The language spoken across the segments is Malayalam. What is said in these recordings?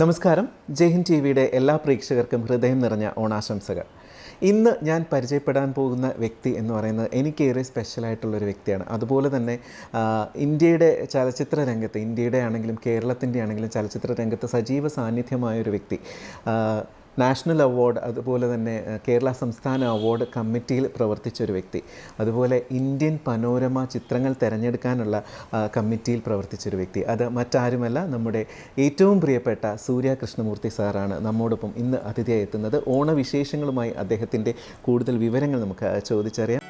നമസ്കാരം. ജയ്ഹിൻ ടി വിയുടെ എല്ലാ പ്രേക്ഷകർക്കും ഹൃദയം നിറഞ്ഞ ഓണാശംസകൾ. ഇന്ന് ഞാൻ പരിചയപ്പെടാൻ പോകുന്ന വ്യക്തി എന്ന് പറയുന്നത് എനിക്കേറെ സ്പെഷ്യലായിട്ടുള്ളൊരു വ്യക്തിയാണ്. അതുപോലെ തന്നെ ഇന്ത്യയുടെ ചലച്ചിത്ര രംഗത്ത് ഇന്ത്യയുടെ ആണെങ്കിലും കേരളത്തിന്റെ ആണെങ്കിലും ചലച്ചിത്ര രംഗത്ത് സജീവ സാന്നിധ്യമായ ഒരു വ്യക്തി നാഷണൽ അവാർഡ് അതുപോലെ തന്നെ കേരള സംസ്ഥാന അവാർഡ് കമ്മിറ്റിയിൽ പ്രവർത്തിച്ച ഒരു വ്യക്തി. അതുപോലെ ഇന്ത്യൻ പനോരമ ചിത്രങ്ങൾ തിരഞ്ഞെടുക്കാനുള്ള കമ്മിറ്റിയിൽ പ്രവർത്തിച്ചൊരു വ്യക്തി. അത് മറ്റാരുമല്ല നമ്മുടെ ഏറ്റവും പ്രിയപ്പെട്ട സൂര്യ കൃഷ്ണമൂർത്തി സാറാണ് നമ്മോടൊപ്പം ഇന്ന് അതിഥിയായി എത്തുന്നത്. ഓണവിശേഷങ്ങളുമായി അദ്ദേഹത്തിന്റെ കൂടുതൽ വിവരങ്ങൾ നമുക്ക് ചോദിച്ചറിയാം.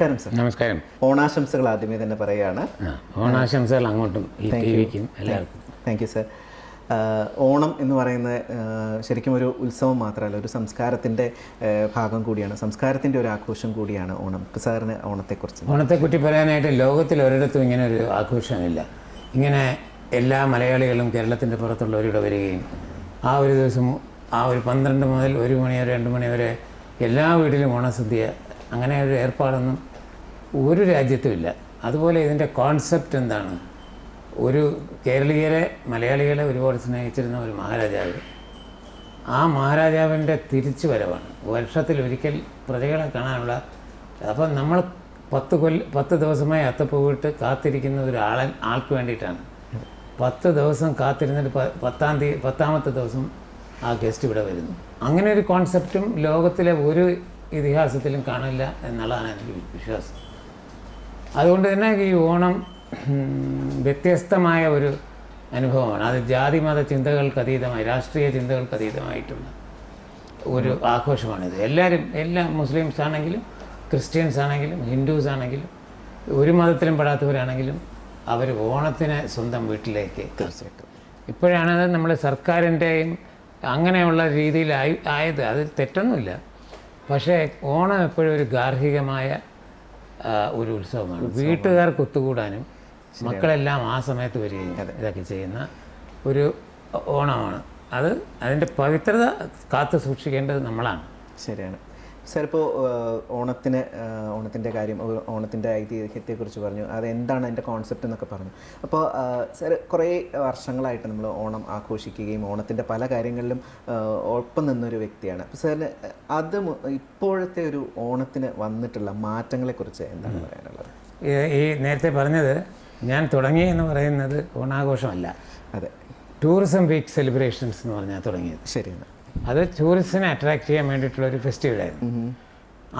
നമസ്കാരം സർ. നമസ്കാരം. ഓണാശംസകൾ ആദ്യമേ തന്നെ പറയുകയാണ് ഓണാശംസകൾ അങ്ങോട്ടും ഈ ടി വിക്കും എല്ലാവർക്കും. താങ്ക് യു സർ ഓണം എന്ന് പറയുന്ന ശരിക്കും ഒരു ഉത്സവം മാത്രമല്ല ഒരു സംസ്കാരത്തിന്റെ ഭാഗം കൂടിയാണ് സംസ്കാരത്തിന്റെ ഒരു ആഘോഷം കൂടിയാണ് ഓണം. ഇപ്പം സാറിന് ഓണത്തെക്കുറിച്ച്. ഓണത്തെക്കുറിച്ച് പറയാനായിട്ട് ലോകത്തിൽ ഒരിടത്തും ഇങ്ങനെ ഒരു ആഘോഷമില്ല. ഇങ്ങനെ എല്ലാ മലയാളികളും കേരളത്തിന്റെ പുറത്തുള്ളവരിവിടെ വരികയും ആ ഒരു ദിവസം ആ ഒരു പന്ത്രണ്ട് മുതൽ ഒരു മണി വരെ രണ്ട് മണി വരെ എല്ലാ വീട്ടിലും ഓണസദ്യ അങ്ങനെ ഒരു ഏർപ്പാടൊന്നും ഒരു രാജ്യത്തും ഇല്ല. അതുപോലെ ഇതിന്റെ കോൺസെപ്റ്റ് എന്താണ്? ഒരു കേരളീയരെ മലയാളികളെ ഒരുപാട് സ്നേഹിച്ചിരുന്ന ഒരു മഹാരാജാവ്. ആ മഹാരാജാവിന്റെ തിരിച്ചു വരവാണ് വർഷത്തിൽ ഒരിക്കൽ പ്രജകളെ കാണാനുള്ള അപ്പം നമ്മൾ പത്ത് കൊല്ല പത്ത് ദിവസമായി അത്തപ്പൂവിട്ട് കാത്തിരിക്കുന്ന ഒരാളൻ ആൾക്ക് വേണ്ടിയിട്ടാണ്. പത്ത് ദിവസം കാത്തിരുന്നിട്ട് പത്താം തീയതി പത്താമത്തെ ദിവസം ആ ഗസ്റ്റ് ഇവിടെ വരുന്നു. അങ്ങനെ ഒരു കോൺസെപ്റ്റും ലോകത്തിലെ ഒരു ഇതിഹാസത്തിലും കാണില്ല എന്നുള്ളതാണ് എനിക്ക് വിശ്വാസം. അതുകൊണ്ട് തന്നെ ഈ ഓണം വ്യത്യസ്തമായ ഒരു അനുഭവമാണ്. അത് ജാതി മത ചിന്തകൾക്ക് അതീതമായി രാഷ്ട്രീയ ചിന്തകൾക്ക് അതീതമായിട്ടുള്ള ഒരു ആഘോഷമാണിത്. എല്ലാവരും എല്ലാ മുസ്ലിംസ് ആണെങ്കിലും ക്രിസ്ത്യൻസ് ആണെങ്കിലും ഹിന്ദുസ് ആണെങ്കിലും ഒരു മതത്തിലും പെടാത്തവരാണെങ്കിലും അവർ ഓണത്തിന് സ്വന്തം വീട്ടിലേക്ക് തീർച്ചയായിട്ടും. ഇപ്പോഴാണ് അത് നമ്മൾ സർക്കാരിന്റെയും അങ്ങനെയുള്ള രീതിയിലായി ആയത്. അത് തെറ്റൊന്നുമില്ല. പക്ഷേ ഓണം എപ്പോഴും ഒരു ഗാർഹികമായ ഒരു ഉത്സവമാണ്. വീട്ടുകാർക്ക് ഒത്തുകൂടാനും മക്കളെല്ലാം ആ സമയത്ത് വരികയും ഇതൊക്കെ ചെയ്യുന്ന ഒരു ഓണമാണ്. അത് അതിന്റെ പവിത്രത കാത്തു സൂക്ഷിക്കേണ്ടത് നമ്മളാണ്. ശരിയാണ്. സാർ ഇപ്പോൾ ഓണത്തിന് ഓണത്തിന്റെ കാര്യം ഓണത്തിന്റെ ഐതിഹ്യത്തെക്കുറിച്ച് പറഞ്ഞു. അത് എന്താണ് അതിന്റെ കോൺസെപ്റ്റ് എന്നൊക്കെ പറഞ്ഞു. അപ്പോൾ സാർ കുറേ വർഷങ്ങളായിട്ട് നമ്മൾ ഓണം ആഘോഷിക്കുകയും ഓണത്തിന്റെ പല കാര്യങ്ങളിലും ഒപ്പം നിന്നൊരു വ്യക്തിയാണ്. അപ്പോൾ സാറിന് അത് ഇപ്പോഴത്തെ ഒരു ഓണത്തിന് വന്നിട്ടുള്ള മാറ്റങ്ങളെക്കുറിച്ച് എന്താണ് പറയാനുള്ളത്? ഈ- ഈ നേരത്തെ പറഞ്ഞത് ഞാൻ തുടങ്ങി എന്ന് പറയുന്നത് ഓണാഘോഷമല്ല. അതെ. ടൂറിസം വീക്ക് സെലിബ്രേഷൻസ് എന്ന് പറഞ്ഞാൽ തുടങ്ങിയത്. ശരിയാണ്. അത് ടൂറിസ്റ്റിനെ അട്രാക്ട് ചെയ്യാൻ വേണ്ടിയിട്ടുള്ള ഒരു ഫെസ്റ്റിവലായിരുന്നു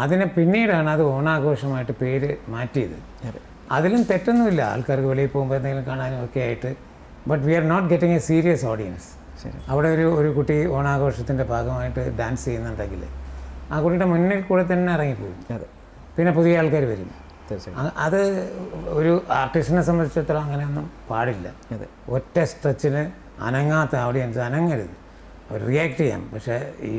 അതിനെ പിന്നീടാണ് അത് ഓണാഘോഷമായിട്ട് പേര് മാറ്റിയത്. അതിലും തെറ്റൊന്നുമില്ല. ആൾക്കാർക്ക് വെളിയിൽ പോകുമ്പോൾ എന്തെങ്കിലും കാണാനും ഒക്കെ ആയിട്ട്. But we are not getting a serious audience അവിടെ ഒരു ഒരു കുട്ടി ഓണാഘോഷത്തിന്റെ ഭാഗമായിട്ട് ഡാൻസ് ചെയ്യുന്നുണ്ടെങ്കിൽ ആ കുട്ടിയുടെ മുന്നിൽ കൂടെ തന്നെ ഇറങ്ങിപ്പോകും. അതെ. പിന്നെ പുതിയ ആൾക്കാർ വരും. അത് ഒരു ആർട്ടിസ്റ്റിനെ സംബന്ധിച്ചിടത്തോളം അങ്ങനെയൊന്നും പാടില്ല. ഒറ്റ സ്ട്രെച്ചിന് അനങ്ങാത്ത ഓഡിയൻസ് അനങ്ങരുത്. അവർ റിയാക്ട് ചെയ്യാം. പക്ഷേ ഈ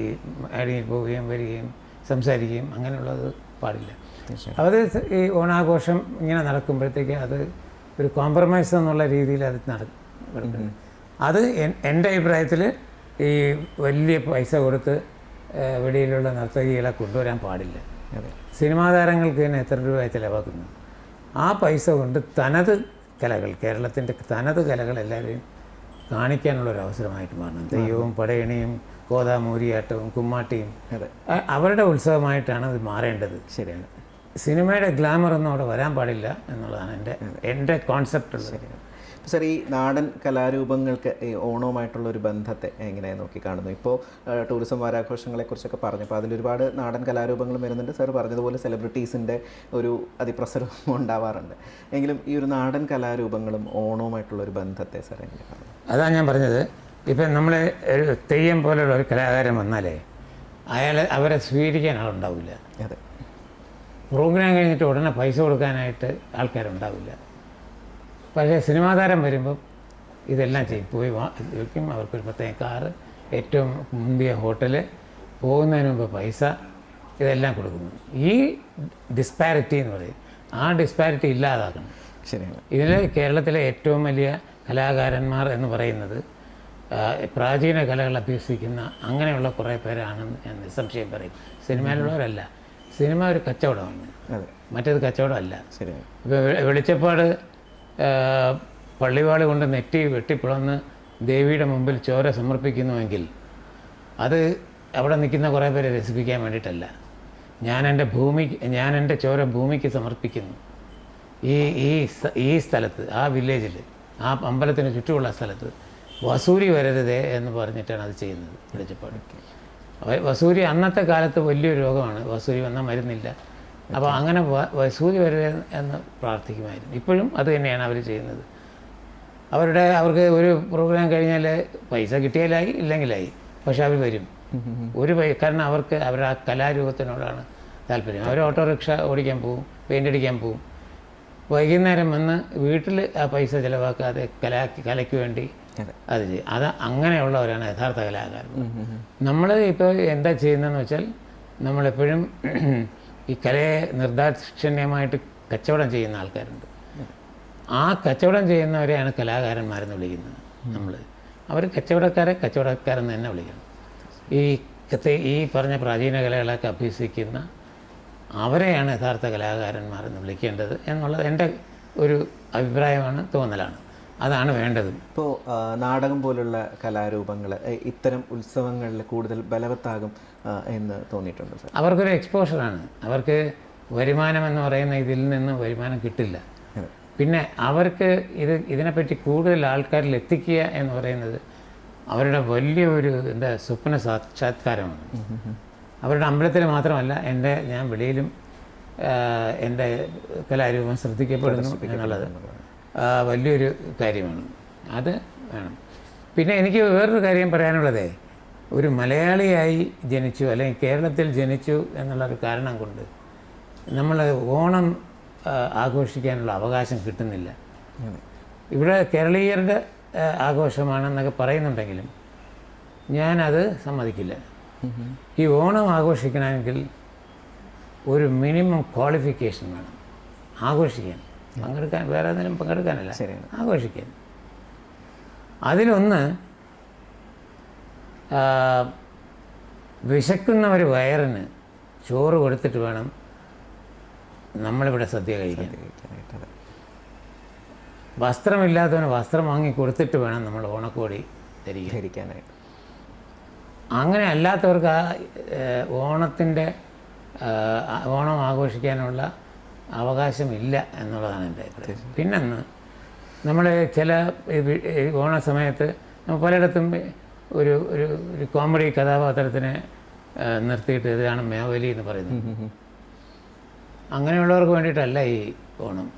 അടിയിൽ പോവുകയും വരികയും സംസാരിക്കുകയും അങ്ങനെയുള്ളത് പാടില്ല. അവർ ഈ ഓണാഘോഷം ഇങ്ങനെ നടക്കുമ്പോഴത്തേക്ക് അത് ഒരു കോംപ്രമൈസ് എന്നുള്ള രീതിയിൽ അത് നടക്കും അത് എന്റെ അഭിപ്രായത്തിൽ ഈ വലിയ പൈസ കൊടുത്ത് വെളിയിലുള്ള നർത്തകികളെ കൊണ്ടുവരാൻ പാടില്ല. സിനിമാ താരങ്ങൾക്ക് തന്നെ എത്ര രൂപ ചിലവാക്കുന്നു ആ പൈസ കൊണ്ട് തനത് കലകൾ കേരളത്തിന്റെ തനത് കലകൾ എല്ലാവരെയും കാണിക്കാനുള്ള ഒരു അവസരമായിട്ട് മാറണം. തെയ്യവും പടയണിയും കോതാമൂരിയാട്ടവും കുമ്മാട്ടിയും അതെ. അവരുടെ ഉത്സവമായിട്ടാണ് അത് മാറേണ്ടത്. ശരിയാണ്. സിനിമയുടെ ഗ്ലാമർ ഒന്നും അവിടെ വരാൻ പാടില്ല എന്നുള്ളതാണ് എന്റെ എന്റെ കോൺസെപ്റ്റ് ഇപ്പോൾ സാർ ഈ നാടൻ കലാരൂപങ്ങൾക്ക് ഈ ഓണവുമായിട്ടുള്ള ഒരു ബന്ധത്തെ എങ്ങനെ നോക്കി കാണുന്നു ഇപ്പോൾ ടൂറിസം വാരാഘോഷങ്ങളെക്കുറിച്ചൊക്കെ പറഞ്ഞു അപ്പോൾ അതിലൊരുപാട് നാടൻ കലാരൂപങ്ങളും വരുന്നുണ്ട്. സർ പറഞ്ഞതുപോലെ സെലിബ്രിറ്റീസിന്റെ ഒരു അതിപ്രസരവും ഉണ്ടാവാറുണ്ട്. എങ്കിലും ഈ ഒരു നാടൻ കലാരൂപങ്ങളും ഓണവുമായിട്ടുള്ള ഒരു ബന്ധത്തെ സാർ എങ്ങനെ കാണുന്നു? അതാണ് ഞാൻ പറഞ്ഞത്. ഇപ്പം നമ്മൾ ഒരു തെയ്യം പോലെയുള്ള ഒരു കലാകാരൻ വന്നാലേ അയാൾ അവരെ സ്വീകരിക്കാൻ ആളുണ്ടാവില്ല. അതെ. പ്രോഗ്രാം കഴിഞ്ഞിട്ട് ഉടനെ പൈസ കൊടുക്കാനായിട്ട് ആൾക്കാരുണ്ടാവില്ല. പക്ഷേ സിനിമാ താരം വരുമ്പം ഇതെല്ലാം ചെയ്യും. പോയി വയ്ക്കും അവർക്കൊരു പ്രത്യേക കാറ് ഏറ്റവും മുന്തിയ ഹോട്ടൽ പോകുന്നതിന് മുമ്പ് പൈസ ഇതെല്ലാം കൊടുക്കുന്നു. ഈ ഡിസ്പാരിറ്റി എന്ന് പറയും. ആ ഡിസ്പാരിറ്റി ഇല്ലാതാക്കണം. ശരിയാണ്. ഇതിൽ കേരളത്തിലെ ഏറ്റവും വലിയ കലാകാരന്മാർ എന്ന് പറയുന്നത് പ്രാചീന കലകൾ അഭ്യസിക്കുന്ന അങ്ങനെയുള്ള കുറേ പേരാണെന്ന് ഞാൻ നിസ്സംശയം പറയും. സിനിമയിലുള്ളവരല്ല. സിനിമ ഒരു കച്ചവടമാണ്. മറ്റേത് കച്ചവടമല്ല. ഇപ്പോൾ വെളിച്ചപ്പാട് പള്ളിവാൾ കൊണ്ട് നെറ്റി വെട്ടിപ്പിളന്ന് ദേവിയുടെ മുമ്പിൽ ചോര സമർപ്പിക്കുന്നുവെങ്കിൽ അത് അവിടെ നിൽക്കുന്ന കുറേ പേരെ രസിപ്പിക്കാൻ വേണ്ടിയിട്ടല്ല. ഞാൻ എന്റെ ഭൂമി ഞാൻ എന്റെ ചോര ഭൂമിക്ക് സമർപ്പിക്കുന്നു. ഈ ഈ ഈ സ്ഥലത്ത് ആ വില്ലേജിൽ ആ അമ്പലത്തിന് ചുറ്റുമുള്ള സ്ഥലത്ത് വസൂരി വരരുതേ എന്ന് പറഞ്ഞിട്ടാണ് അത് ചെയ്യുന്നത്. വെളിച്ചപ്പാട്. വസൂരി അന്നത്തെ കാലത്ത് വലിയൊരു രോഗമാണ്. വസൂരി വന്നാൽ മരുന്നില്ല. അപ്പോൾ അങ്ങനെ വസൂലി വസൂരി എന്ന് പ്രാർത്ഥിക്കുമായിരുന്നു. ഇപ്പോഴും അത് തന്നെയാണ് അവർ ചെയ്യുന്നത്. അവരുടെ അവർക്ക് ഒരു പ്രോഗ്രാം കഴിഞ്ഞാൽ പൈസ കിട്ടിയാലായി ഇല്ലെങ്കിലായി. പക്ഷെ അവർ വരും. ഒരു പൈ കാരണം അവർക്ക് അവരുടെ ആ കലാരൂപത്തിനോടാണ് താല്പര്യം. അവർ ഓട്ടോറിക്ഷ ഓടിക്കാൻ പോവും പെയിന്റ് അടിക്കാൻ പോവും. വൈകുന്നേരം വന്ന് വീട്ടിൽ ആ പൈസ ചിലവാക്കാതെ കലാ കലയ്ക്ക് വേണ്ടി അത്. ചെയ്യും. അത് അങ്ങനെയുള്ളവരാണ് യഥാർത്ഥ കലാകാരൻ നമ്മൾ ഇപ്പോൾ എന്താ ചെയ്യുന്നതെന്ന് വെച്ചാൽ നമ്മളെപ്പോഴും ഈ കലയെ നിർദാക്ഷിണ്യമായിട്ട് കച്ചവടം ചെയ്യുന്ന ആൾക്കാരുണ്ട്. ആ കച്ചവടം ചെയ്യുന്നവരെയാണ് കലാകാരന്മാരെന്ന് വിളിക്കുന്നത് നമ്മൾ അവർ കച്ചവടക്കാരെ കച്ചവടക്കാരെന്ന് തന്നെ വിളിക്കണം. ഈ ഈ പറഞ്ഞ പ്രാചീന കലകളൊക്കെ അഭ്യസിക്കുന്ന അവരെയാണ് യഥാർത്ഥ കലാകാരന്മാരെന്ന് വിളിക്കേണ്ടത് എന്നുള്ളത് എന്റെ ഒരു അഭിപ്രായമാണ് തോന്നലാണ്. അതാണ് വേണ്ടത്. ഇപ്പോൾ നാടകം പോലുള്ള കലാരൂപങ്ങൾ ഇത്തരം ഉത്സവങ്ങളിൽ കൂടുതൽ ബലവത്താകും എന്ന് തോന്നിയിട്ടുണ്ട് സാർ. അവർക്കൊരു എക്സ്പോഷറാണ് അവർക്ക് വരുമാനം എന്ന് പറയുന്ന ഇതിൽ നിന്ന് വരുമാനം കിട്ടില്ല. പിന്നെ അവർക്ക് ഇത് ഇതിനെപ്പറ്റി കൂടുതൽ ആൾക്കാരിൽ എത്തിക്കുക എന്ന് പറയുന്നത് അവരുടെ വലിയ ഒരു എന്താ സ്വപ്ന സാക്ഷാത്കാരമാണ്. അവരുടെ അമ്പലത്തിൽ മാത്രമല്ല എന്റെ ഞാൻ വെളിയിലും എന്റെ കലാരൂപം ശ്രദ്ധിക്കപ്പെടുന്നു എന്നുള്ളത്. വലിയൊരു കാര്യമാണ്. അത് വേണം. പിന്നെ എനിക്ക് വേറൊരു കാര്യം പറയാനുള്ളതേ ഒരു മലയാളിയായി ജനിച്ചു അല്ലെങ്കിൽ കേരളത്തിൽ ജനിച്ചു എന്നുള്ളൊരു കാരണം കൊണ്ട് നമ്മൾ ഓണം ആഘോഷിക്കാനുള്ള അവകാശം കിട്ടുന്നില്ല. ഇവിടെ കേരളീയരുടെ ആഘോഷമാണെന്നൊക്കെ പറയുന്നുണ്ടെങ്കിലും ഞാനത് സമ്മതിക്കില്ല. ഈ ഓണം ആഘോഷിക്കണമെങ്കിൽ ഒരു മിനിമം ക്വാളിഫിക്കേഷൻ വേണം. ആഘോഷിക്കാൻ. പങ്കെടുക്കാൻ വേറെ ഏതെങ്കിലും പങ്കെടുക്കാനല്ല? ആഘോഷിക്കാൻ. അതിലൊന്ന് വിശക്കുന്ന ഒരു വയറിന് ചോറ് കൊടുത്തിട്ട് വേണം നമ്മളിവിടെ സദ്യ കഴിക്കാൻ. വസ്ത്രമില്ലാത്തവന് വസ്ത്രം വാങ്ങി കൊടുത്തിട്ട് വേണം നമ്മൾ ഓണക്കോടി ധരിക്കാനായിട്ട്. അങ്ങനെ അല്ലാത്തവർക്ക് ആ ഓണത്തിന്റെ ഓണം ആഘോഷിക്കാനുള്ള അവകാശമില്ല എന്നുള്ളതാണ് എന്റെ അഭിപ്രായം. പിന്നൊന്ന് നമ്മൾ ചില ഓണ സമയത്ത് നമ്മൾ പലയിടത്തും ഒരു ഒരു ഒരു കോമഡി കഥാപാത്രത്തിനെ നിർത്തിയിട്ട് ഇതാണ് മേവലി എന്ന് പറയുന്നത്. അങ്ങനെയുള്ളവർക്ക് വേണ്ടിയിട്ടല്ല ഈ ഓണം.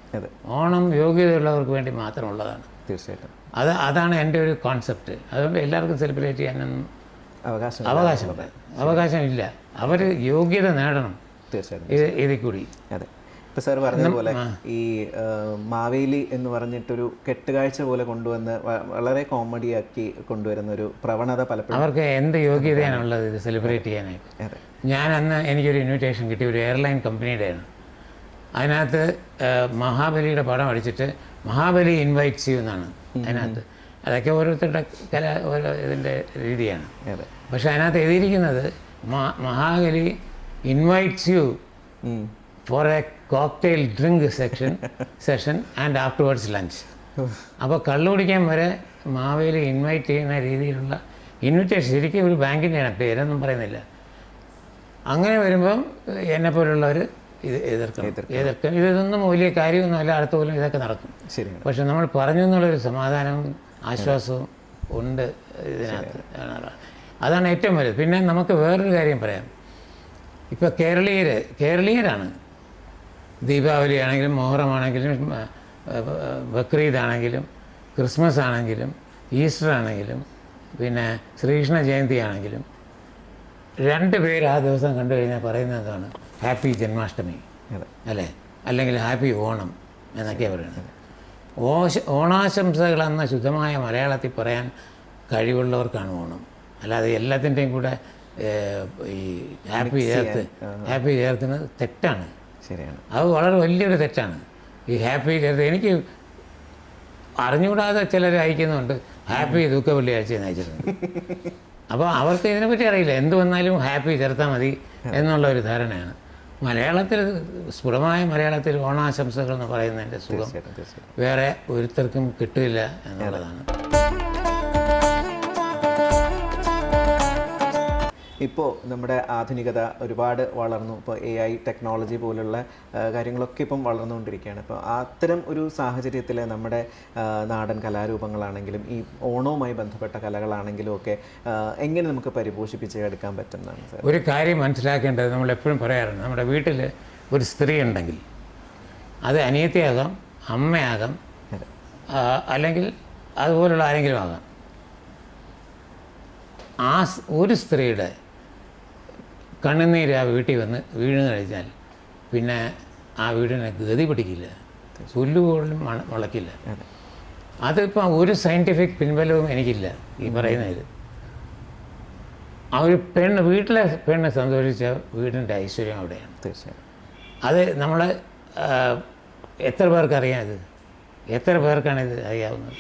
ഓണം യോഗ്യതയുള്ളവർക്ക് വേണ്ടി മാത്രമുള്ളതാണ്. തീർച്ചയായിട്ടും. അത് അതാണ് എന്റെ ഒരു കോൺസെപ്റ്റ്. അതുകൊണ്ട് എല്ലാവർക്കും സെലിബ്രേറ്റ് ചെയ്യാനൊന്നും അവകാശം അവകാശമില്ല. അവകാശമില്ല. അവർ യോഗ്യത നേടണം. തീർച്ചയായിട്ടും. ഇത് ഇതിൽ കൂടി. അതെ. ഇപ്പൊ സാർ പറഞ്ഞതുപോലെ ഈ മാവേലി എന്ന് പറഞ്ഞിട്ടൊരു കെട്ടുകാഴ്ച പോലെ കൊണ്ടുവന്ന് വളരെ കോമഡിയാക്കി കൊണ്ടുവരുന്ന ഒരു പ്രവണത പലപ്പോഴും അവർക്ക് എന്ത് യോഗ്യതയാണ് ഉള്ളത് ഇത് സെലിബ്രേറ്റ് ചെയ്യാനായിട്ട്? ഞാൻ അന്ന് എനിക്കൊരു ഇൻവിറ്റേഷൻ കിട്ടി ഒരു എയർലൈൻ കമ്പനിയുടെയാണ് അതിനകത്ത് മഹാബലിയുടെ പടം അടിച്ചിട്ട് മഹാബലി ഇൻവൈറ്റ്സ് യു എന്നാണ് അതിനകത്ത്. അതൊക്കെ ഓരോരുത്തരുടെ കല ഓരോ ഇതിന്റെ രീതിയാണ്. പക്ഷെ അതിനകത്ത് എഴുതിയിരിക്കുന്നത് Mahabali invites you. For a cocktail drink section session and afterwards lunch അപ്പോൾ കള്ളു കുടിക്കാൻ വരെ മാവേലി ഇൻവൈറ്റ് ചെയ്യുന്ന രീതിയിലുള്ള ഇൻവിറ്റേഷൻ ശരിക്കും ഒരു ബാങ്കിന്റെയാണ് പേരൊന്നും പറയുന്നില്ല. അങ്ങനെ വരുമ്പം എന്നെപ്പോലുള്ളവർ ഇത് എതിർക്കണം. എതിർക്കും ഇതൊന്നും വലിയ കാര്യമൊന്നുമല്ല അടുത്ത പോലും ഇതൊക്കെ നടക്കും. പക്ഷെ നമ്മൾ പറഞ്ഞു എന്നുള്ളൊരു സമാധാനവും ആശ്വാസവും ഉണ്ട് ഇതിനകത്ത്. അതാണ് ഏറ്റവും വലുത്. പിന്നെ നമുക്ക് വേറൊരു കാര്യം പറയാം. ഇപ്പോൾ കേരളീയർ കേരളീയരാണ്. ദീപാവലി ആണെങ്കിലും മോഹറമാണെങ്കിലും ബക്രീദ് ആണെങ്കിലും ക്രിസ്മസ് ആണെങ്കിലും ഈസ്റ്റർ ആണെങ്കിലും പിന്നെ ശ്രീകൃഷ്ണ ജയന്തി ആണെങ്കിലും രണ്ട് പേര് ആ ദിവസം കണ്ടു കഴിഞ്ഞാൽ പറയുന്നത് എന്താണ്? ഹാപ്പി ജന്മാഷ്ടമി. അല്ലേ? അല്ലെങ്കിൽ ഹാപ്പി ഓണം എന്നൊക്കെയാണ് പറയുന്നത്. ഓശ ഓണാശംസകളെന്ന ശുദ്ധമായ മലയാളത്തിൽ പറയാൻ കഴിവുള്ളവർക്കാണ് ഓണം. അല്ലാതെ എല്ലാത്തിന്റെയും കൂടെ ഈ ഹാപ്പി ചേർത്ത് ഹാപ്പി ചേർത്തുന്നത് തെറ്റാണ്. ശരിയാണ്. അത് വളരെ വലിയൊരു തെറ്റാണ്. ഈ ഹാപ്പി ചേർത്ത് എനിക്ക് അറിഞ്ഞുകൂടാതെ ചിലർ അയക്കുന്നുണ്ട്. ഹാപ്പി ദുഃഖ വെള്ളിയാഴ്ച എന്ന് അയച്ചിട്ടുണ്ട്. അപ്പോൾ അവർക്ക് ഇതിനെപ്പറ്റി അറിയില്ല. എന്ത് വന്നാലും ഹാപ്പി ചേർത്താൽ മതി എന്നുള്ള ഒരു ധാരണയാണ്. മലയാളത്തിൽ സ്ഫുടമായ മലയാളത്തിൽ ഓണാശംസകൾ എന്ന് പറയുന്നതിന്റെ സുഖം വേറെ ഒരുത്തർക്കും കിട്ടില്ല എന്നുള്ളതാണ്. ഇപ്പോൾ നമ്മുടെ ആധുനികത ഒരുപാട് വളർന്നു. ഇപ്പോൾ എ ഐ ടെക്നോളജി പോലുള്ള കാര്യങ്ങളൊക്കെ ഇപ്പം വളർന്നുകൊണ്ടിരിക്കുകയാണ്. അപ്പോൾ അത്തരം ഒരു സാഹചര്യത്തിൽ നമ്മുടെ നാടൻ കലാരൂപങ്ങളാണെങ്കിലും ഈ ഓണവുമായി ബന്ധപ്പെട്ട കലകളാണെങ്കിലും ഒക്കെ എങ്ങനെ നമുക്ക് പരിപോഷിപ്പിച്ച് എടുക്കാൻ പറ്റുന്നതാണ് സാർ? ഒരു കാര്യം മനസ്സിലാക്കേണ്ടത് നമ്മൾ എപ്പോഴും പറയാറുണ്ട്. നമ്മുടെ വീട്ടിൽ ഒരു സ്ത്രീ ഉണ്ടെങ്കിൽ അത് അനിയത്തിയാകാം അമ്മയാകാം അല്ലെങ്കിൽ അതുപോലുള്ള ആരെങ്കിലും ആകാം. ആ ഒരു സ്ത്രീയുടെ കണ്ണുനീര് ആ വീട്ടിൽ വന്ന് വീണ് കഴിഞ്ഞാൽ പിന്നെ ആ വീടിനെ ഗതി പിടിക്കില്ല. പുല്ലുപോലും മണ മുളയ്ക്കില്ല അതിപ്പോൾ ഒരു സയന്റിഫിക് പിൻബലവും എനിക്കില്ല ഈ പറയുന്നതിൽ ആ ഒരു പെണ്ണ് വീട്ടിലെ പെണ്ണ് സന്തോഷിച്ച വീടിന്റെ ഐശ്വര്യം അവിടെയാണ്. തീർച്ചയായും. അത് നമ്മൾ എത്ര പേർക്ക് അറിയാം ഇത്? എത്ര പേർക്കാണ് ഇത് അറിയാവുന്നത്?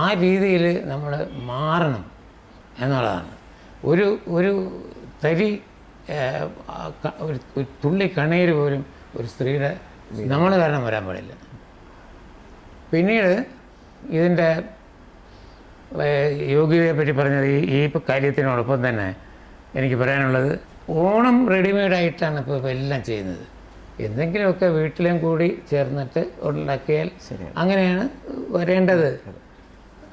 ആ രീതിയിൽ നമ്മൾ മാറണം എന്നുള്ളതാണ്. ഒരു ഒരു തരി ഒരു തുള്ളി കണ്ണീര് പോലും ഒരു സ്ത്രീയുടെ നമ്മൾ കാരണം വരാൻ പാടില്ല. പിന്നീട് ഇതിന്റെ യോഗ്യതയെ പറ്റി പറഞ്ഞത് ഈ ഈ കാര്യത്തിനോടൊപ്പം തന്നെ എനിക്ക് പറയാനുള്ളത് ഓണം റെഡിമെയ്ഡായിട്ടാണ് ഇപ്പോൾ ഇപ്പോൾ എല്ലാം ചെയ്യുന്നത്. എന്തെങ്കിലുമൊക്കെ വീട്ടിലും കൂടി ചേർന്നിട്ട് ഉണ്ടാക്കിയാൽ. അങ്ങനെയാണ് വരേണ്ടത്.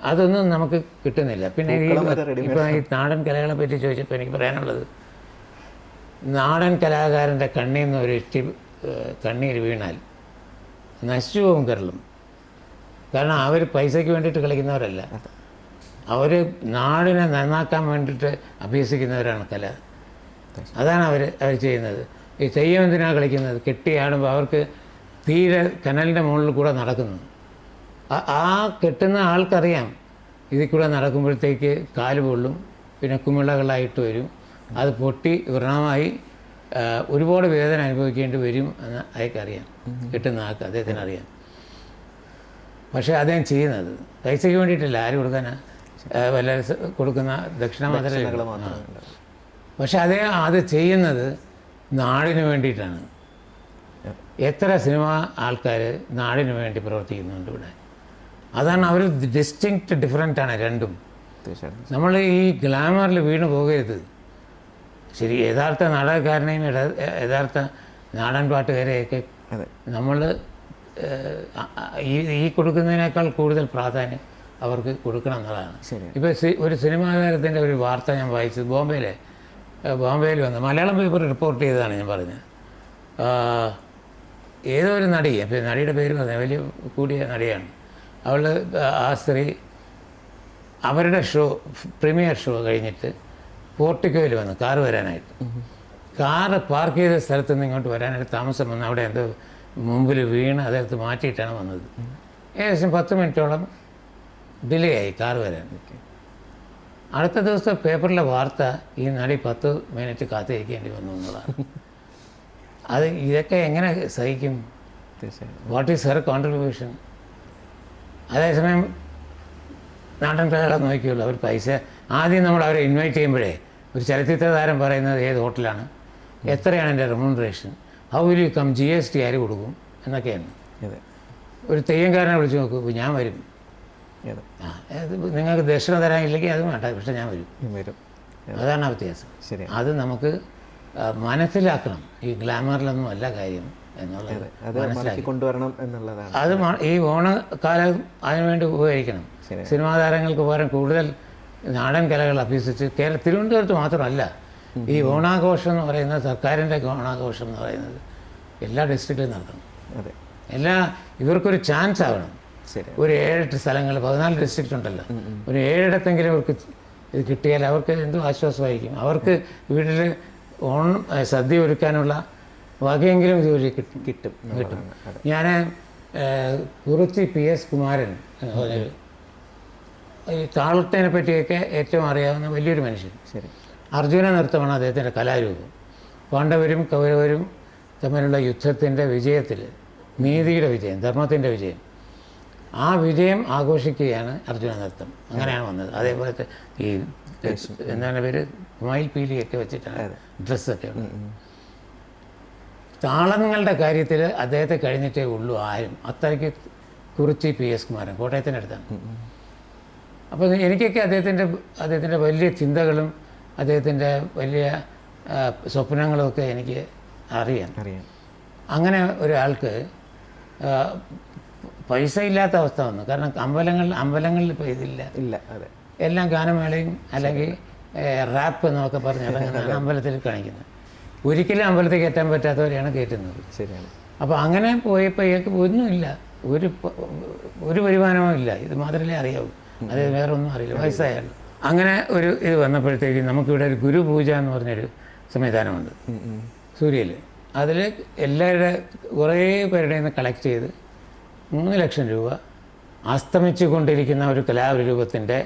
അതൊന്നും നമുക്ക് കിട്ടുന്നില്ല. പിന്നെ ഈ ഇപ്പോൾ ഈ നാടൻ കലകളെ പറ്റി ചോദിച്ചപ്പോൾ എനിക്ക് പറയാനുള്ളത് നാടൻ കലാകാരന്റെ കണ്ണിൽ നിന്ന് ഒരു ഇഷ്ടി കണ്ണീർ വീണാൽ നശിച്ചു പോകും കേരളം. കാരണം അവർ പൈസയ്ക്ക് വേണ്ടിയിട്ട് കളിക്കുന്നവരല്ല. അവർ നാടിനെ നന്നാക്കാൻ വേണ്ടിയിട്ട് അഭ്യസിക്കുന്നവരാണ് കല. അതാണ് അവർ അവർ ചെയ്യുന്നത്. ഈ തെയ്യം എന്തിനാണ് കളിക്കുന്നത് കെട്ടിയാടുമ്പോൾ അവർക്ക് തീരെ കനലിന്റെ മുകളിൽ കൂടെ നടക്കുന്നു. ആ- കെട്ടുന്ന ആൾക്കറിയാം ഇതിൽ കൂടെ നടക്കുമ്പോഴത്തേക്ക് കാൽ പൊള്ളും പിന്നെ കുമിളകളായിട്ട് വരും. അത് പൊട്ടി വൃണമായി ഒരുപാട് വേദന അനുഭവിക്കേണ്ടി വരും എന്ന് അയാൾക്കറിയാം കിട്ടുന്ന ആൾക്ക് അദ്ദേഹത്തിന് അറിയാം. പക്ഷേ അദ്ദേഹം ചെയ്യുന്നത് പൈസയ്ക്ക് വേണ്ടിയിട്ടില്ല ആര് കൊടുക്കാനാ? വല്ല കൊടുക്കുന്ന ദക്ഷിണ മാത്രമേ കലകൾ ഉള്ളൂ. ആ. മാത്രമേ ഉണ്ടാവൂ. പക്ഷെ അദ്ദേഹം അത് ചെയ്യുന്നത് നാടിന് വേണ്ടിയിട്ടാണ്. എത്ര സിനിമ ആൾക്കാർ നാടിന് വേണ്ടി പ്രവർത്തിക്കുന്നുണ്ട് ഇവിടെ. അതാണ് അവർ ഡിസ്റ്റിങ്ക്റ്റ് ഡിഫറെന്റ് ആണ് രണ്ടും. നമ്മൾ ഈ ഗ്ലാമറിൽ വീണ് പോകരുത്. ശരി യഥാർത്ഥ നാടകക്കാരനെയും യഥാർത്ഥ നാടൻ പാട്ടുകാരെയൊക്കെ നമ്മൾ ഈ ഈ കൊടുക്കുന്നതിനേക്കാൾ കൂടുതൽ പ്രാധാന്യം അവർക്ക് കൊടുക്കണം എന്നുള്ളതാണ്. ഇപ്പൊ ഇപ്പോൾ ഒരു സിനിമാ താരത്തിന്റെ ഒരു വാർത്ത ഞാൻ വായിച്ചത് ബോംബെയിലെ ബോംബെയിൽ വന്ന് മലയാളം പേപ്പർ റിപ്പോർട്ട് ചെയ്തതാണ് ഞാൻ പറഞ്ഞത്. ഏതോ ഒരു നടി അപ്പൊ നടിയുടെ പേര് പറഞ്ഞത് വലിയ കൂടിയ നടിയാണ്. അവൾ ആ സ്ത്രീ അവരുടെ ഷോ പ്രീമിയർ ഷോ കഴിഞ്ഞിട്ട് പോർട്ടിക്കോയിൽ വന്നു കാർ വരാനായിട്ട്. കാറ് പാർക്ക് ചെയ്ത സ്ഥലത്ത് നിന്ന് ഇങ്ങോട്ട് വരാനായിട്ട് താമസം വന്ന് അവിടെ എന്തോ മുമ്പിൽ വീണ് അദ്ദേഹത്തെ മാറ്റിയിട്ടാണ് വന്നത്. ഏകദേശം പത്ത് മിനിറ്റോളം ഡിലേ ആയി കാർ വരാൻ അടുത്ത ദിവസം പേപ്പറിലെ വാർത്ത ഈ നടി പത്ത് മിനിറ്റ് കാത്തിരിക്കേണ്ടി വന്നു എന്നുള്ളതാണ്. അത് ഇതൊക്കെ എങ്ങനെ സഹിക്കും? വാട്ട് ഈസ് ഹെർ കോൺട്രിബ്യൂഷൻ അതേസമയം നാടൻ കലകളെ നോക്കിയുള്ളൂ അവർ പൈസ ആദ്യം നമ്മൾ അവരെ ഇൻവൈറ്റ് ചെയ്യുമ്പോഴേ ഒരു ചലച്ചിത്ര താരം പറയുന്നത് ഏത് ഹോട്ടലാണ്? എത്രയാണ് എന്റെ remuneration how will you come G S T ആര് കൊടുക്കും? എന്നൊക്കെയാണ്. ഒരു തെയ്യംകാരനെ വിളിച്ചു നോക്കൂ ഞാൻ വരും. ആ നിങ്ങൾക്ക് ദക്ഷിണ തരാനില്ലെങ്കിൽ അതും വേണ്ട പക്ഷെ ഞാൻ വരും. വരും. അതാണ് ആ വ്യത്യാസം. ശരി അത് നമുക്ക് മനസ്സിലാക്കണം. ഈ ഗ്ലാമറിലൊന്നും അല്ല കാര്യം എന്നുള്ളത് കൊണ്ടുവരണം എന്നുള്ളതാണ്. അത് ഈ ഓണക്കാലം അതിനുവേണ്ടി ഉപകരിക്കണം. സിനിമാ താരങ്ങൾക്ക് പകരം കൂടുതൽ നാടൻ കലകൾ അഭ്യസിച്ച് കേരള തിരുവനന്തപുരത്ത് മാത്രമല്ല ഈ ഓണാഘോഷം എന്ന് പറയുന്നത് സർക്കാരിന്റെ ഓണാഘോഷം എന്ന് പറയുന്നത് എല്ലാ ഡിസ്ട്രിക്റ്റിലും നടത്തണം അതെ. എല്ലാ ഇവർക്കൊരു ചാൻസ് ആവണം. ശരി. ഒരു ഏഴെട്ട് സ്ഥലങ്ങൾ പതിനാല് ഡിസ്ട്രിക്റ്റ് ഉണ്ടല്ലോ. ഒരു ഏഴിടത്തെങ്കിലും അവർക്ക് ഇത് കിട്ടിയാൽ അവർക്ക് എന്തോ ആശ്വാസമായിരിക്കും. അവർക്ക് വീട്ടിൽ ഓണം സദ്യ ഒരുക്കാനുള്ള വകയെങ്കിലും ജോലി കിട്ടും. കിട്ടും. കിട്ടും. ഞാൻ കുറച്ച് പി എസ് കുമാരൻ ഈ താളത്തിനെ പറ്റിയൊക്കെ ഏറ്റവും അറിയാവുന്ന വലിയൊരു മനുഷ്യൻ. ശരി. അർജുന നൃത്തമാണ് അദ്ദേഹത്തിന്റെ കലാരൂപം. പാണ്ഡവരും കൗരവരും തമ്മിലുള്ള യുദ്ധത്തിന്റെ വിജയത്തിൽ നീതിയുടെ വിജയം ധർമ്മത്തിന്റെ വിജയം ആ വിജയം ആഘോഷിക്കുകയാണ് അർജുന നൃത്തം അങ്ങനെയാണ് വന്നത്. അതേപോലെ ഈ എന്താണ് പേര്? മയിൽ പീലിയൊക്കെ വെച്ചിട്ടാണ് ഡ്രസ്സൊക്കെ താളങ്ങളുടെ കാര്യത്തിൽ അദ്ദേഹത്തെ കഴിഞ്ഞിട്ടേ ഉള്ളൂ ആരും. അത്രയ്ക്ക് കുറിച്ചി പി എസ് കുമാരൻ കോട്ടയത്തിന്റെ അടുത്താണ്. അപ്പോൾ എനിക്കൊക്കെ അദ്ദേഹത്തിന്റെ അദ്ദേഹത്തിന്റെ വലിയ ചിന്തകളും അദ്ദേഹത്തിന്റെ വലിയ സ്വപ്നങ്ങളും സ്വപ്നങ്ങളുമൊക്കെ എനിക്ക് അറിയാം. അറിയാം. അങ്ങനെ ഒരാൾക്ക് പൈസ ഇല്ലാത്ത അവസ്ഥ വന്നു. കാരണം അമ്പലങ്ങൾ അമ്പലങ്ങളിൽ ഇപ്പോൾ ഇതില്ല. ഇല്ല അതെ. എല്ലാം ഗാനമേളയും അല്ലെങ്കിൽ റാപ്പ് എന്നൊക്കെ പറഞ്ഞ് ഇറങ്ങുന്നതാണ് അമ്പലത്തിൽ കാണിക്കുന്നത്. ഒരിക്കലും അമ്പലത്തിൽ കയറ്റാൻ പറ്റാത്തവരെയാണ് കയറ്റുന്നത്. ശരിയാണ്. അപ്പോൾ അങ്ങനെ പോയപ്പോൾ ഇയാൾക്ക് ഒന്നുമില്ല. ഒരു ഒരു വരുമാനവും ഇല്ല. ഇത് മാത്രമേ അറിയാവൂ. അത് വേറെ ഒന്നും അറിയില്ല. വയസ്സായാലും അങ്ങനെ ഒരു ഇത് വന്നപ്പോഴത്തേക്ക് നമുക്കിവിടെ ഒരു ഗുരുപൂജ എന്ന് പറഞ്ഞൊരു സംവിധാനമുണ്ട്. സൂര്യയിൽ അതിൽ എല്ലാവരുടെ കുറേ പേരുടെ നിന്ന് കളക്ട് ചെയ്ത് മൂന്ന് ലക്ഷം രൂപ അസ്തമിച്ചു കൊണ്ടിരിക്കുന്ന ഒരു കലാരൂപത്തിന്റെ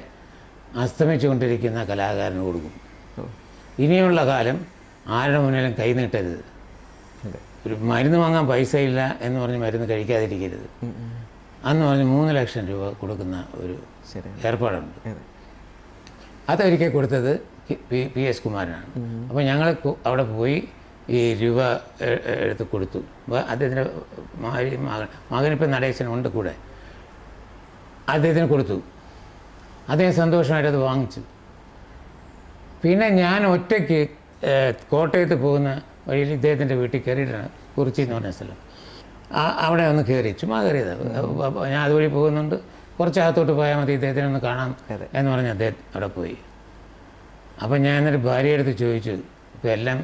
അസ്തമിച്ചു കൊണ്ടിരിക്കുന്ന കലാകാരന് കൊടുക്കും. ഇനിയുള്ള കാലം ആരുടെ മുന്നിലും കൈനീട്ടരുത് ഒരു മരുന്ന് വാങ്ങാൻ പൈസ ഇല്ല എന്ന് പറഞ്ഞ് മരുന്ന് കഴിക്കാതിരിക്കരുത്. അന്ന് പറഞ്ഞ് മൂന്ന് ലക്ഷം രൂപ കൊടുക്കുന്ന ഒരു ഏർപ്പാടുണ്ട്. അതെ. അതൊരിക്കൽ കൊടുത്തത് പി- പി എസ് കുമാരനാണ്. അപ്പോൾ ഞങ്ങൾ അവിടെ പോയി ഈ രൂപ എടുത്ത് കൊടുത്തു. അപ്പോൾ അദ്ദേഹത്തിന്റെ മകൻ മകനിപ്പം നടേശൻ നടേശനുണ്ട് കൂടെ. അദ്ദേഹത്തിന് കൊടുത്തു. അദ്ദേഹം സന്തോഷമായിട്ട് അത് വാങ്ങിച്ചു. പിന്നെ ഞാൻ ഒറ്റയ്ക്ക് കോട്ടയത്ത് പോകുന്ന വഴിയിൽ ഇദ്ദേഹത്തിന്റെ വീട്ടിൽ കയറിയിട്ടാണ് കുറിച്ചി എന്ന് പറഞ്ഞ സ്ഥലം. അവിടെ ഒന്ന് കയറി. ചുമ്മാ കയറിയത്. ഞാൻ അതുവഴി പോകുന്നുണ്ട്. കുറച്ച് അകത്തോട്ട് പോയാൽ മതി ഇദ്ദേഹത്തിനെ ഒന്ന് കാണാം എന്ന് പറഞ്ഞ് അദ്ദേഹം അവിടെ പോയി. അപ്പം ഞാൻ എന്നൊരു ഭാര്യയെടുത്ത് ചോദിച്ചു ഇപ്പം എല്ലാം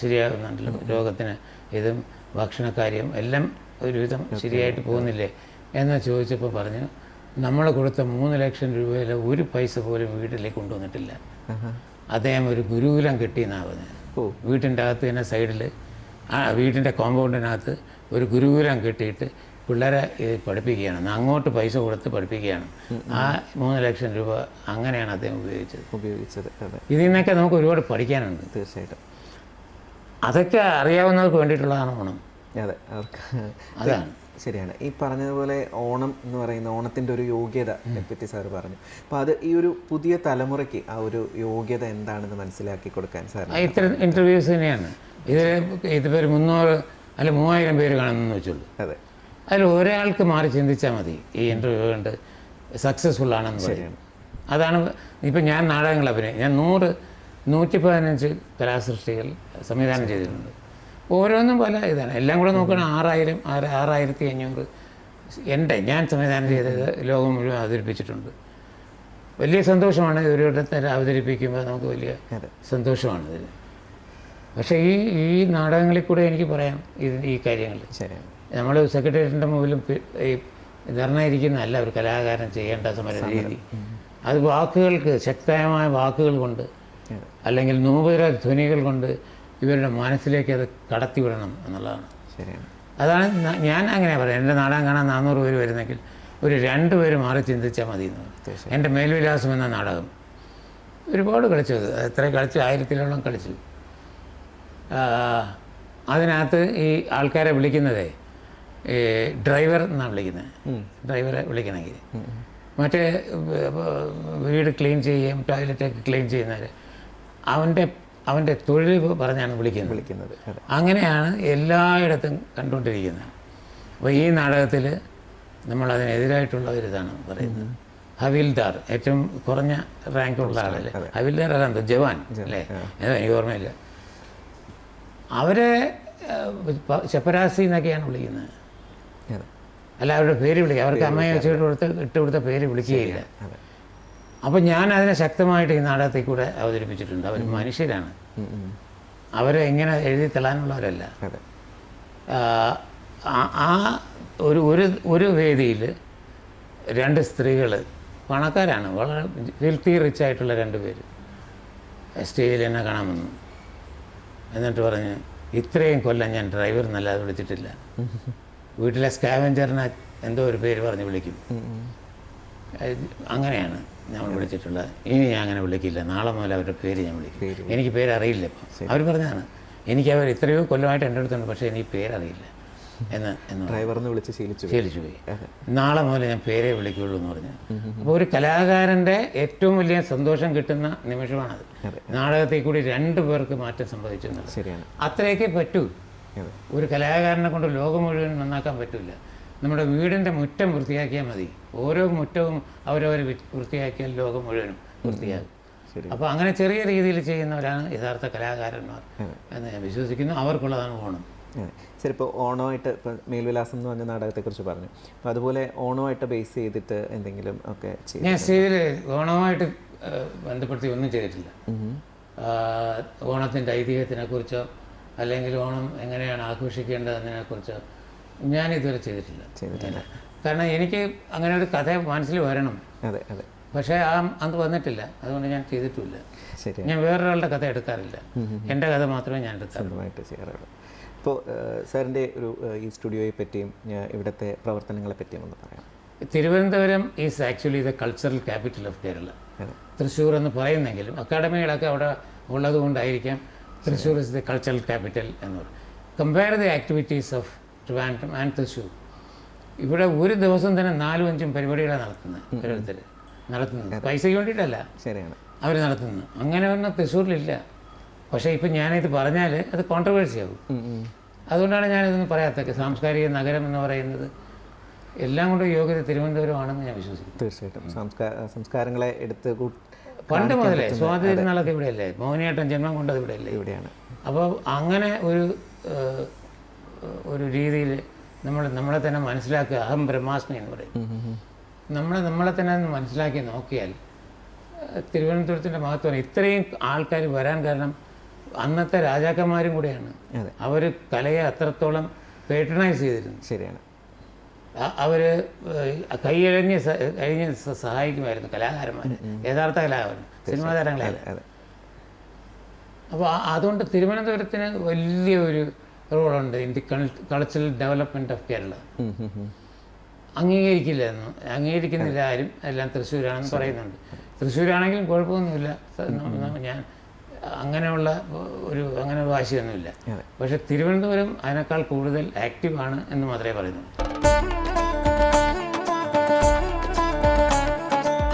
ശരിയാകുന്നുണ്ടല്ലോ? രോഗത്തിന് ഇതും ഭക്ഷണക്കാര്യം എല്ലാം ഒരുവിധം ശരിയായിട്ട് പോകുന്നില്ലേ? എന്ന് ചോദിച്ചപ്പോൾ പറഞ്ഞു നമ്മൾ കൊടുത്ത മൂന്ന് ലക്ഷം രൂപയിലെ ഒരു പൈസ പോലും വീട്ടിലേക്ക് കൊണ്ടുവന്നിട്ടില്ല. അദ്ദേഹം ഒരു ഗുരുകുലം കിട്ടിയെന്നാണ് പറഞ്ഞത്. വീട്ടിന്റെ അകത്ത് തന്നെ സൈഡിൽ ആ വീട്ടിന്റെ കോമ്പൗണ്ടിനകത്ത് ഒരു ഗുരുകുലം കിട്ടിയിട്ട് പിള്ളേരെ പഠിപ്പിക്കുകയാണ്. അങ്ങോട്ട് പൈസ കൊടുത്ത് പഠിപ്പിക്കുകയാണ്. ആ മൂന്ന് ലക്ഷം രൂപ അങ്ങനെയാണ് അദ്ദേഹം ഉപയോഗിച്ചത്. ഉപയോഗിച്ചത് ഇതിൽ നിന്നൊക്കെ നമുക്ക് ഒരുപാട് പഠിക്കാനുണ്ട്. തീർച്ചയായിട്ടും. അതൊക്കെ അറിയാവുന്നവർക്ക് വേണ്ടിയിട്ടുള്ളതാണ് ഓണം. അതെ അവർക്ക് അതാണ്. ശരിയാണ്. ഈ പറഞ്ഞതുപോലെ ഓണം എന്ന് പറയുന്ന ഓണത്തിന്റെ ഒരു യോഗ്യത പറ്റി സാർ പറഞ്ഞു. അപ്പോൾ അത് ഈ ഒരു പുതിയ തലമുറയ്ക്ക് ആ ഒരു യോഗ്യത എന്താണെന്ന് മനസ്സിലാക്കി കൊടുക്കാൻ സാർ ഇത്ര ഇത്തരം ഇന്റർവ്യൂസ് തന്നെയാണ്. ഇതിൽ ഇതിപ്പോൾ ഒരു മുന്നൂറ് അല്ല മൂവായിരം പേര് കാണുമെന്ന് വെച്ചുള്ളൂ. അതെ. അതിൽ ഒരാൾക്ക് മാറി ചിന്തിച്ചാൽ മതി. ഈ ഇന്റർവ്യൂ കണ്ട് സക്സസ്ഫുൾ ആണെന്ന് പറയും. അതാണ് ഇപ്പം ഞാൻ നാടകങ്ങൾ അഭിനയം ഞാൻ നൂറ് നൂറ്റി പതിനഞ്ച് കലാസൃഷ്ടികൾ സംവിധാനം ചെയ്തിട്ടുണ്ട്. ഓരോന്നും പല ഇതാണ്. എല്ലാം കൂടെ നോക്കുകയാണെങ്കിൽ ആറായിരം ആറ് ആറായിരത്തി അഞ്ഞൂറ് എന്റെ ഞാൻ സംവിധാനം ചെയ്തത് ലോകം മുഴുവൻ അവതരിപ്പിച്ചിട്ടുണ്ട്. വലിയ സന്തോഷമാണ് ഒരിടത്ത് അവതരിപ്പിക്കുമ്പോൾ നമുക്ക് വലിയ സന്തോഷമാണ് ഇതിൽ പക്ഷേ ഈ ഈ നാടകങ്ങളിൽ കൂടെ എനിക്ക് പറയാം ഇത് ഈ കാര്യങ്ങൾ. ശരി. നമ്മൾ സെക്രട്ടേറിയറ്റിന്റെ മുമ്പിലും ഈ ധർണ ഇരിക്കുന്നതല്ല ഒരു കലാകാരൻ ചെയ്യേണ്ട സമര രീതി. അത് വാക്കുകൾക്ക് ശക്തമായ വാക്കുകൾ കൊണ്ട് അല്ലെങ്കിൽ നൂപുര ധ്വനികൾ കൊണ്ട് ഇവരുടെ മനസ്സിലേക്ക് അത് കടത്തിവിടണം എന്നുള്ളതാണ്. ശരിയാണ് അതാണ് ഞാൻ അങ്ങനെ പറയാം എന്റെ നാടകം കാണാൻ നാനൂറ് പേര് വരുന്നെങ്കിൽ ഒരു രണ്ട് പേര് മാറി ചിന്തിച്ചാൽ മതി എന്ന്. എന്റെ മേൽവിലാസം എന്ന നാടകം. ഒരുപാട് കളിച്ചു. അത് എത്ര കളിച്ചു? ആയിരത്തിലോളം കളിച്ചു. അതിനകത്ത് ഈ ആൾക്കാരെ വിളിക്കുന്നതേ ഈ ഡ്രൈവർ എന്നാണ് വിളിക്കുന്നത്. ഡ്രൈവറെ വിളിക്കണമെങ്കിൽ. മറ്റേ വീട് ക്ലീൻ ചെയ്യുകയും ടോയ്ലറ്റൊക്കെ ക്ലീൻ ചെയ്യുന്നവർ അവന്റെ അവന്റെ തൊഴിൽ പറഞ്ഞാണ് വിളിക്കുന്നത്. വിളിക്കുന്നത് അങ്ങനെയാണ് എല്ലായിടത്തും കണ്ടുകൊണ്ടിരിക്കുന്നത്. അപ്പോൾ ഈ നാടകത്തിൽ നമ്മൾ അതിനെതിരായിട്ടുള്ള ഒരു ഇതാണ് പറയുന്നത്. ഹവിൽദാർ ഏറ്റവും കുറഞ്ഞ റാങ്കുള്ള ആളല്ലേ? ഹവിൽദാർ അല്ല എന്തോ ജവാൻ അല്ലേ? എനിക്ക് ഓർമ്മയില്ല. അവരെ ചെപ്പരാസി എന്നൊക്കെയാണ് വിളിക്കുന്നത്. അല്ല അവരുടെ പേര് വിളിക്കുക. അവർക്ക് അമ്മയെ വെച്ചിട്ട് കൊടുത്ത് ഇട്ട് കൊടുത്ത പേര് വിളിക്കുകയില്ല. അപ്പം ഞാൻ അതിനെ ശക്തമായിട്ട് ഈ നാടകത്തിൽ കൂടെ അവതരിപ്പിച്ചിട്ടുണ്ട് അവർ മനുഷ്യരാണ്. അവരെ എങ്ങനെ എഴുതി തള്ളാനുള്ളവരല്ല. ആ- ഒരു ഒരു ഒരു വേദിയിൽ രണ്ട് സ്ത്രീകൾ പണക്കാരാണ്. വളരെ ഫിൽത്തി റിച്ച് ആയിട്ടുള്ള രണ്ട് പേര്. സ്റ്റേജിൽ എന്നെ കാണാൻ വന്നു. എന്നിട്ട് പറഞ്ഞ് ഇത്രയും കൊല്ലം ഞാൻ ഡ്രൈവർ എന്നല്ലാതെ വിളിച്ചിട്ടില്ല. വീട്ടിലെ സ്കാവഞ്ചറിനെ എന്തോ ഒരു പേര് പറഞ്ഞ് വിളിക്കും. അങ്ങനെയാണ് നമ്മൾ വിളിച്ചിട്ടുള്ളത്. ഇനി ഞാൻ അങ്ങനെ വിളിക്കില്ല. നാളെ മുതൽ അവരുടെ പേര് ഞാൻ വിളിക്കും. എനിക്ക് പേരറിയില്ല ഇപ്പം. അവർ പറഞ്ഞതാണ് എനിക്ക് അവർ ഇത്രയോ കൊല്ലമായിട്ട് എന്റെ അടുത്തുണ്ട് പക്ഷേ എനിക്ക് പേരറിയില്ല. എന്ന് എന്ന്. ഡ്രൈവറിന് വിളിച്ച് ശീലിച്ചു ശീലിച്ചു പോയി. നാളെ മുതൽ ഞാൻ പേരെ വിളിക്കുള്ളൂ എന്ന് പറഞ്ഞു. അപ്പോൾ ഒരു കലാകാരന്റെ ഏറ്റവും വലിയ സന്തോഷം കിട്ടുന്ന നിമിഷമാണത്. നാടകത്തിൽ കൂടി രണ്ടു പേർക്ക് മാറ്റം സംഭവിച്ചു ശരിയാണ്. അത്രയൊക്കെ പറ്റൂ. ഒരു കലാകാരനെ കൊണ്ട് ലോകം മുഴുവൻ നന്നാക്കാൻ പറ്റില്ല നമ്മുടെ വീടിന്റെ മുറ്റം വൃത്തിയാക്കിയാൽ മതി. ഓരോ മുറ്റവും അവരവർ വൃത്തിയാക്കിയാൽ ലോകം മുഴുവനും വൃത്തിയാകും. അപ്പോൾ അങ്ങനെ ചെറിയ രീതിയിൽ ചെയ്യുന്നവരാണ് യഥാർത്ഥ കലാകാരന്മാർ എന്ന് ഞാൻ വിശ്വസിക്കുന്നു. അവർക്കുള്ളതാണ് ഓണം. ശരി ഇപ്പോൾ ഓണമായിട്ട് ഇപ്പോൾ മേൽവിലാസം എന്ന് പറഞ്ഞ നാടകത്തെക്കുറിച്ച് പറഞ്ഞു. അപ്പോൾ അതുപോലെ ഓണമായിട്ട് ബേസ് ചെയ്തിട്ട് എന്തെങ്കിലും ഒക്കെ ഞാൻ സ്റ്റേജിൽ ഓണമായിട്ട് ബന്ധപ്പെടുത്തി ഒന്നും ചെയ്തിട്ടില്ല. ഓണത്തിന്റെ ഐതിഹ്യത്തിനെ കുറിച്ചോ അല്ലെങ്കിൽ ഓണം എങ്ങനെയാണ് ആഘോഷിക്കേണ്ടതെന്നതിനെ കുറിച്ചോ ഞാൻ ഇതുവരെ ചെയ്തിട്ടില്ല. ചെയ്തിട്ടില്ല. കാരണം എനിക്ക് അങ്ങനെ ഒരു കഥ മനസ്സിൽ വരണം. അതെ അതെ. പക്ഷേ ആ അത് വന്നിട്ടില്ല. അതുകൊണ്ട് ഞാൻ ചെയ്തിട്ടില്ല ശരി ഞാൻ വേറൊരാളുടെ കഥ എടുക്കാറില്ല. എന്റെ കഥ മാത്രമേ ഞാൻ എടുക്കാറുള്ളൂ. ഇപ്പോൾ സാറിന്റെ ഒരു ഈ സ്റ്റുഡിയോയെ പറ്റിയും ഇവിടുത്തെ പ്രവർത്തനങ്ങളെ പറ്റിയും ഒന്ന് പറയാം. Thiruvananthapuram is actually the cultural capital of Kerala. Thrissur എന്ന് പറയുന്നെങ്കിലും അക്കാഡമികളൊക്കെ അവിടെ ഉള്ളത് കൊണ്ടായിരിക്കാം Thrissur is the cultural capital എന്ന് പറയും compare the activities of Trivandrum and Thrissur ഇവിടെ ഒരു ദിവസം തന്നെ നാലും അഞ്ചും പരിപാടികളാണ് നടത്തുന്നത് ഓരോരുത്തർ നടത്തുന്നത്. പൈസയ്ക്ക് വേണ്ടിയിട്ടല്ല. ശരിയാണ്. അവർ നടത്തുന്നത്. അങ്ങനെ ഒന്നും തൃശ്ശൂരിലില്ല. പക്ഷേ ഇപ്പം ഞാനിത് പറഞ്ഞാൽ അത് കോൺട്രവേഴ്സി ആകും. അതുകൊണ്ടാണ് ഞാനിതൊന്നും പറയാത്തത്. സാംസ്കാരിക നഗരം എന്ന് പറയുന്നത് എല്ലാം കൊണ്ടും യോഗ്യത തിരുവനന്തപുരമാണെന്ന് ഞാൻ വിശ്വസിക്കുന്നു. തീർച്ചയായിട്ടും. സംസ്കാരങ്ങളെ എടുത്ത് പണ്ട് മുതലേ സ്വാതി ഇവിടെ ഇവിടെയല്ലേ? മോഹിനിയാട്ടം ജന്മം കൊണ്ടത് ഇവിടെയല്ലേ? ഇവിടെയാണ്. അപ്പോൾ അങ്ങനെ ഒരു ഒരു രീതിയിൽ നമ്മൾ നമ്മളെ തന്നെ മനസ്സിലാക്കുക. അഹം ബ്രഹ്മാസ്മി എന്ന് പറയും. നമ്മളെ നമ്മളെ തന്നെ ഒന്ന് മനസ്സിലാക്കി നോക്കിയാൽ തിരുവനന്തപുരത്തിന്റെ മഹത്വമാണ് ഇത്രയും ആൾക്കാർ വരാൻ കാരണം അന്നത്തെ രാജാക്കന്മാരും കൂടെയാണ്. അവർ കലയെ അത്രത്തോളം പേട്രണൈസ് ചെയ്തിരുന്നു. ശരിയാണ്. അവർ കൈയഴഞ്ഞ് കഴിഞ്ഞ് സഹായിക്കുമായിരുന്നു കലാകാരന്മാർ. യഥാർത്ഥ കലാകാരൻ സിനിമാ താരങ്ങളെ അപ്പോൾ അതുകൊണ്ട് തിരുവനന്തപുരത്തിന് വലിയൊരു റോളുണ്ട്. In the cultural development of Kerala. അംഗീകരിക്കില്ലായിരുന്നു. അംഗീകരിക്കുന്നില്ല ആരും. എല്ലാം തൃശ്ശൂരാണെന്ന് പറയുന്നുണ്ട്. തൃശ്ശൂരാണെങ്കിലും കുഴപ്പമൊന്നുമില്ല. ഞാൻ അങ്ങനെയുള്ള ഒരു അങ്ങനെ വാശിയൊന്നുമില്ല. പക്ഷെ തിരുവനന്തപുരം അതിനേക്കാൾ കൂടുതൽ ആക്റ്റീവാണ് എന്ന് മാത്രമേ പറയുന്നുള്ളൂ.